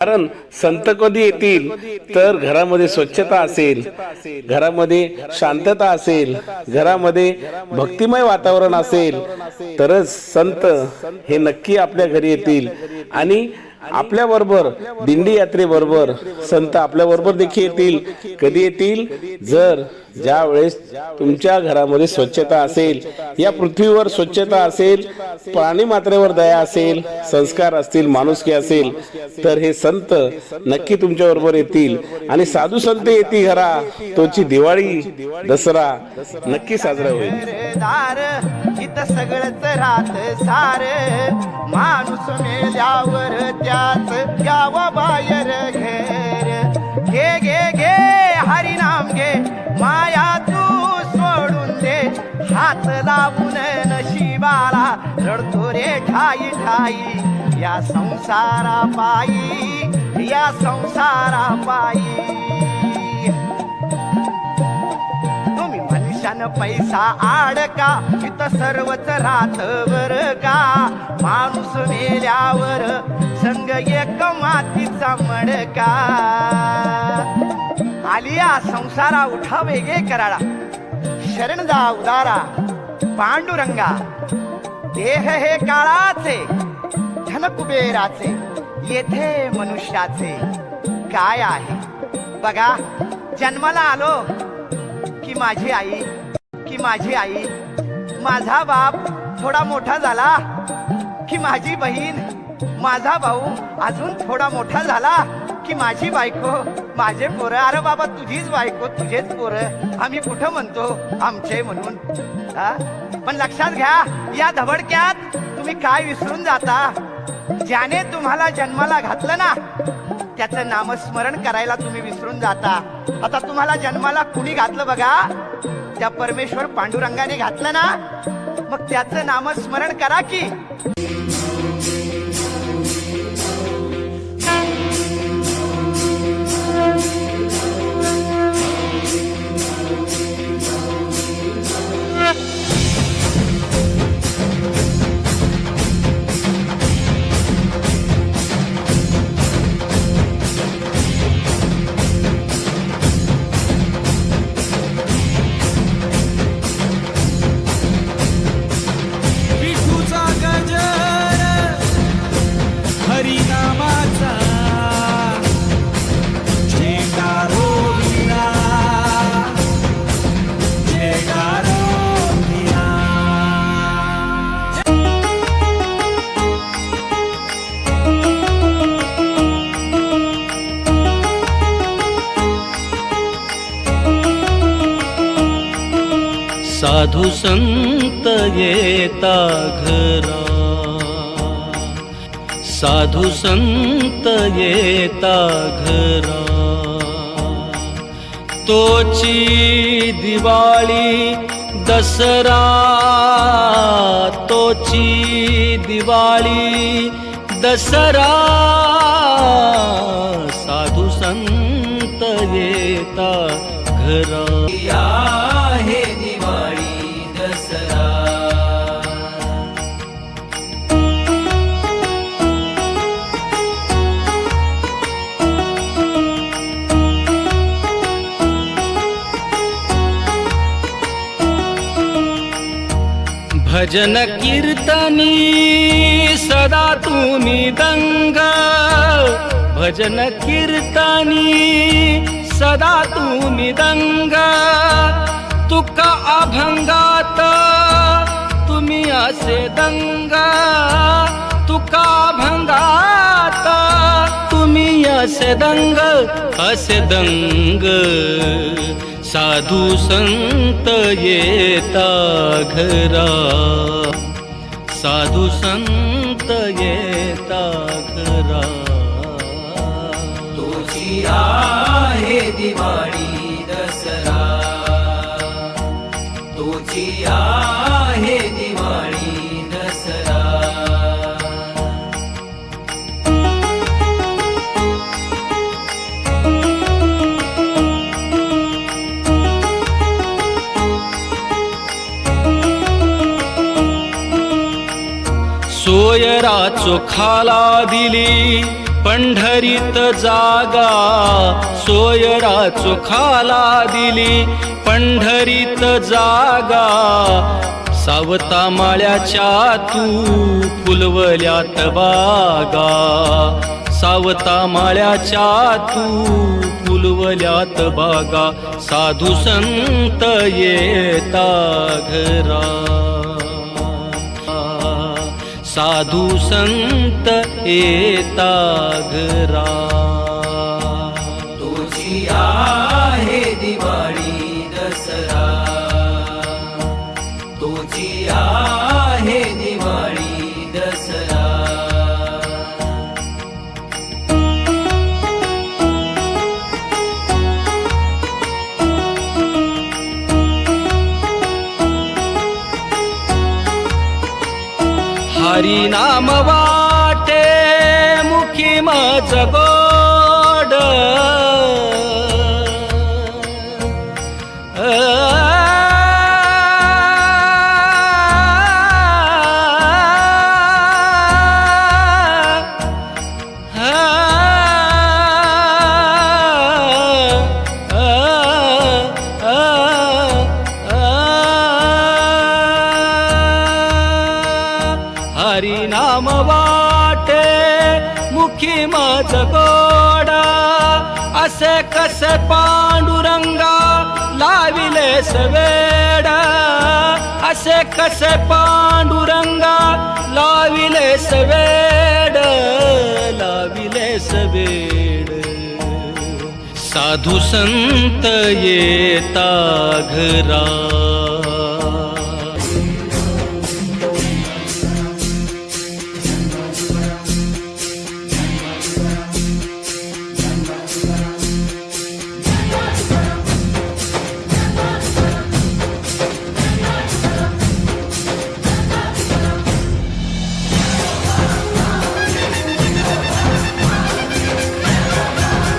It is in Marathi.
कारण संत कधी येतील तर घरामध्ये स्वच्छता असेल घरामध्ये शांतता असेल घरामध्ये भक्तिमय वातावरण असेल तरच संत हे नक्की आपल्या घरी येतील. आणि आपल्याबरोबर दिंडी यात्रेबरोबर संत आपल्याबरोबर देखील येतील. कधी येतील? जर ज्या वेळेस तुमच्या घरामध्ये स्वच्छता असेल या पृथ्वीवर स्वच्छता असेल प्राणी मात्रेवर दया असेल संस्कार असतील माणुसकी असेल तर हे संत नक्की तुमच्या बरोबर येतील. आणि साधू संत येतील घरा तोची दिवाळी दसरा नक्की साजरा होईल. सगळंच सार माणूस वावर त्याच गावा बाहेर घेर. घे घे घे हरिनाम घे माया तू सोडून दे. हात लावून नशिबाला रडतो रे ठाई ठाई. या संसारा पायी या संसारा पायी पैशान पैसा आडका इथं सर्वच राहत बर का? माणूस मेल्यावर संग एक मातीचा मडका. आलिया संसारा उठा वेगे कराळा शरण जा उदारा पांडुरंगा. देह हे काळाचे धन कुबेराचे येथे मनुष्याचे. काय आहे? बघा जन्माला आलो. की माझी आई की माझी आई. माझा बाप थोडा मोठा झाला की माझी बहीण माझा भाऊ अजून थोडा मोठा झाला की माझी बायको माझे पोरं. अरे बाबा तुझीच बायको तुझेच पोरं. आम्ही कुठं म्हणतो? आमचे म्हणून. पण लक्षात घ्या या धबडक्यात तुम्ही काय विसरून जाता? ज्याने तुम्हाला जन्माला घातलं ना त्याचं नामस्मरण करायला तुम्ही विसरून जाता. आता तुम्हाला जन्माला कुणी घातलं बघा? त्या परमेश्वर पांडुरंगाने घातलं ना? मग त्याचं नामस्मरण करा की साधू संत येता घरा. साधू संत येता घरा. तोची दिवाळी दसरा. तोची दिवाळी दसरा. साधू संत येता घरा. भजन कीर्तनी सदा तुम्ही दंग। भजन कीर्तनी सदा तुम्ही दंग। तुका अभंगात तुम्ही असे दंग। तुका अभंगात तुम्ही असे दंग। असे दंग। साधू संत येता घरा. साधू संत येता घरा. तुझी आहे दिवाळी दसरा. तुझी सोयरा चोखाला दिली पंढरीत जागा. सोयरा चोखाला दिली पंढरीत जागा. सावता माळ्याच्या तू फुलवल्यात बागा. सावता माळ्याच्या तू फुलवल्यात बागा. साधू संत येता घरा. साधू संत येता घरा तुझी आहे दिवाळी हरी नाम वाटे मुखी मज हरी नाम वाटे मुखी मज गोडा. असे कसे पांडुरंगा लाविले सवेडा. असे कसे पांडुरंगा लाविले सवेड लाविले सवेड. साधू संत येता घरा